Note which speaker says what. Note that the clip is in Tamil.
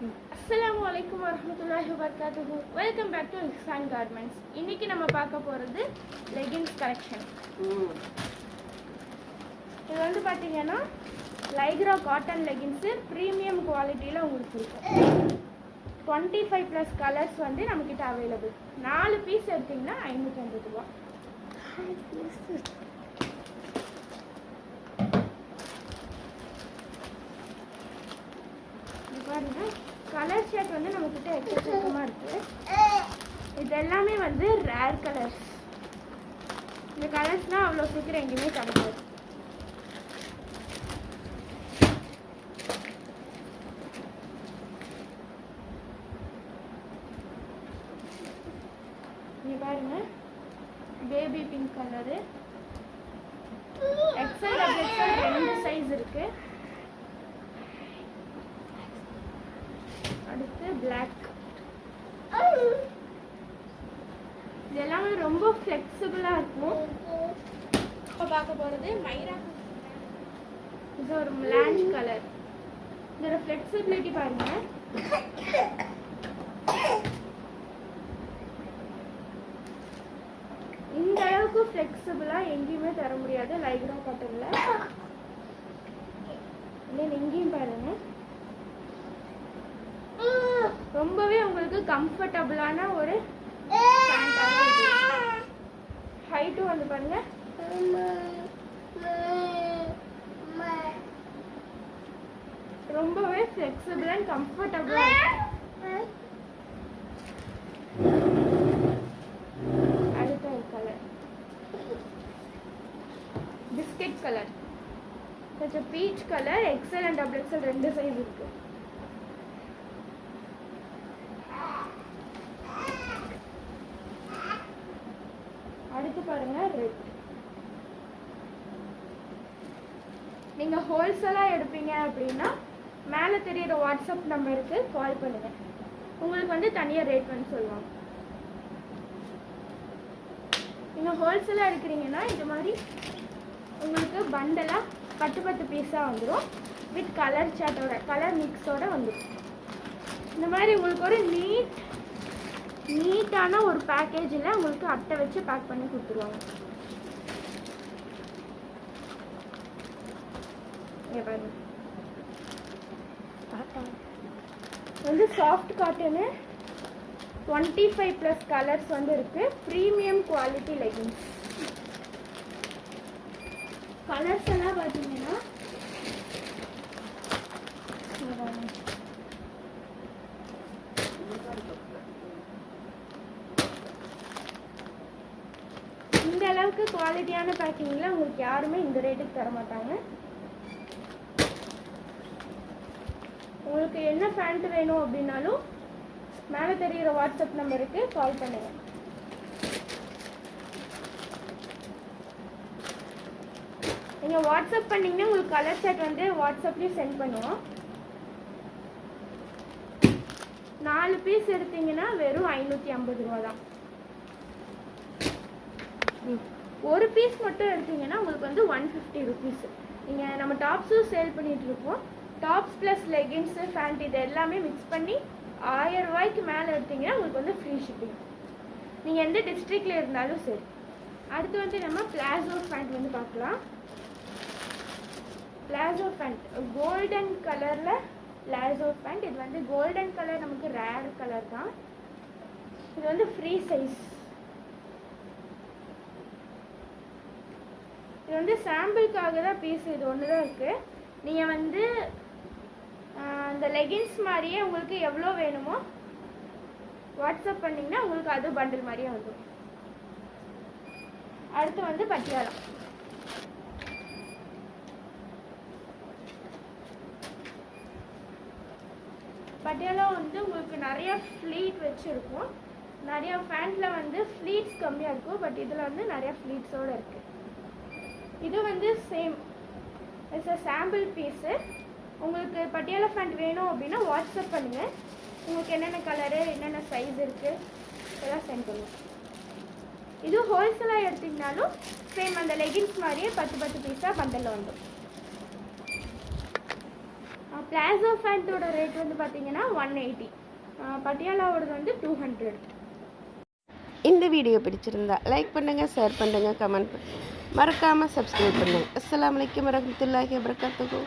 Speaker 1: அஸ்லாம் வலைக்கம் வரஹ்மத்துல்லாஹி வபரகாத்துஹு welcome back to Ihsan garments இன்னைக்கு நம்ம பார்க்க போகிறது லெகின்ஸ் கலெக்ஷன் இது வந்து பார்த்தீங்கன்னா லைக்ரா காட்டன் லெகின்ஸு ப்ரீமியம் குவாலிட்டியில் உங்களுக்கு இருக்கும். டுவெண்ட்டி ஃபைவ் ப்ளஸ் கலர்ஸ் வந்து நம்மக்கிட்ட அவைலபிள் நாலு பீஸ் எடுத்தீங்கன்னா ஐநூற்றி ஐம்பது ரூபா பாருங்க. கலர் ஷர்ட் வந்து நம்மக்கிட்ட எக்கச்சக்கமாக இருக்குது இது எல்லாமே வந்து ரேர் கலர்ஸ் இந்த கலர்ஸ்லாம் அவ்வளோ சீக்கிரம் எங்கேயுமே கிடைக்காது. இங்க பாருங்க. பேபி பிங்க் கலரு எக்ஸல் ரெண்டு சைஸ் இருக்கு. அடுத்து பிளாக் இது எல்லாமே ரொம்ப ஃப்ளெக்சிபிளாக இருக்கும். இப்போ பார்க்க போகிறது மைரா. இது ஒரு லான்ச் கலர் இதோட ஃப்ளெக்சிபிலிட்டி பாருங்க. இந்த அளவுக்கு ஃப்ளெக்சிபிளாக எங்கேயுமே தர முடியாது. லைக்ரா காட்டனில் எங்கேயும் பாருங்க ரொம்பவே உங்களுக்கு கம்ஃபர்டபுளான ஒரு ஹைட்டும் வந்து பாருங்க. ரொம்பவே ஃப்ளெக்சிபிள் அண்ட் கம்ஃபர்டபுளாக அடுத்த கலர் பிஸ்கெட் கலர் கொஞ்சம் peach colour XL and double XL ரெண்டு சைஸ் இருக்குது பாருங்க ரெட் நீங்க ஹோல்சேலா எடுப்பீங்க அப்படின்னா மேலே தெரியுற வாட்ஸ்அப் நம்பருக்கு கால் பண்ணுங்க. உங்களுக்கு வந்து தனியா ரேட் வந்து சொல்லுவாங்க. நீங்க ஹோல்சேலா எடுக்கிறீங்கன்னா இது மாதிரி உங்களுக்கு பண்டலா பத்து பத்து பீஸா வந்துடும் வித் கலர் சாட்டோட கலர் மிக்ஸோட வந்துடும் இந்த மாதிரி உங்களுக்கு ஒரு நீட் நீட்டான ஒரு பேக்கேஜில் உங்களுக்கு அட்டை வச்சு பேக் பண்ணி கொடுத்துருவாங்க. வந்து soft cotton twenty five plus colours வந்து இருக்கு. ப்ரீமியம் குவாலிட்டி லெகின்ஸ் கலர்ஸ் எல்லாம் பார்த்தீங்கன்னா இங்க பாருங்க. இந்த அளவுக்கு குவாலிட்டியான பேக்கிங்கில் உங்களுக்கு யாருமே இந்த ரேட்டுக்கு தர மாட்டாங்க. உங்களுக்கு என்ன ஃபேண்ட் வேணும் அப்படின்னாலும் மேலே தெரிகிற வாட்ஸ்அப் நம்பருக்கு கால் பண்ணுங்கள் நீங்கள் வாட்ஸ்அப் பண்ணிங்கன்னா உங்களுக்கு கலர் செட் வந்து வாட்ஸ்அப்லேயும் சென்ட் பண்ணுவோம். நாலு பீஸ் எடுத்தீங்கன்னா வெறும் ஐநூற்றி ஐம்பது ரூபா தான் ஒரு பீஸ் மட்டும் எடுத்தீங்கன்னா உங்களுக்கு வந்து ஒன் ஃபிஃப்டி ருபீஸ் நீங்கள் நம்ம டாப்ஸும் சேல் பண்ணிகிட்ருக்கோம் டாப்ஸ் ப்ளஸ் லெகின்ஸு ஃபேண்ட் இது எல்லாமே மிக்ஸ் பண்ணி ஆயிரம் ரூபாய்க்கு மேலே எடுத்தீங்கன்னா உங்களுக்கு வந்து ஃப்ரீ ஷிப்பிங் நீங்கள் எந்த டிஸ்ட்ரிக்டில் இருந்தாலும் சரி. அடுத்து வந்து நம்ம பிளாசோ பேண்ட் வந்து பார்க்கலாம். பிளாசோ பேண்ட் கோல்டன் கலரில் பிளாசோ பேண்ட் இது வந்து கோல்டன் கலர் நமக்கு ரேர் கலர் தான். இது வந்து ஃப்ரீ சைஸ் இது வந்து சாம்பிளுக்காக தான் பீஸ் இது ஒன்று தான் இருக்குது நீங்கள் வந்து அந்த இந்த லெகின்ஸ் மாதிரியே உங்களுக்கு எவ்வளோ வேணுமோ வாட்ஸ்அப் பண்ணிங்கன்னா உங்களுக்கு அது பண்டில் மாதிரியே வந்துடும் அடுத்து வந்து பட்டியாலம் பட்டியாலா வந்து உங்களுக்கு நிறைய ஃப்ளீட் வச்சுருக்கும். நிறைய ஃபேண்ட்டில் வந்து ஃப்ளீட்ஸ் கம்மியாக இருக்கும் பட் இதில் வந்து நிறைய ஃப்ளீட்ஸோடு இருக்குது இது வந்து same it's a sample piece உங்களுக்கு பட்டியாலா ஃபேண்ட் வேணும் அப்படின்னா வாட்ஸ்அப் பண்ணுங்கள் உங்களுக்கு என்னென்ன கலரு என்னென்ன சைஸ் இருக்குது இதெல்லாம் சென்ட் பண்ணுவோம் இது ஹோல்சேலாக எடுத்தீங்கனாலும் சேம் அந்த லெகின்ஸ் மாதிரியே பத்து பத்து பீஸாக பண்டலில் வந்துடும். பிளாசோ ஃபேண்ட்டோட ரேட் வந்து பார்த்தீங்கன்னா ஒன் எயிட்டி பட்டியாலாவோடது வந்து டூ ஹண்ட்ரட்
Speaker 2: இந்த வீடியோ பிடிச்சிருந்தா லைக் பண்ணுங்கள் ஷேர் பண்ணுங்கள் கமெண்ட் பண்ணுங்கள் மறக்காமல் சப்ஸ்கிரைப் பண்ணுங்கள் அஸ்லாம் வலைக்கம் வரமத்துல்லாஹி வபரகாத்துஹு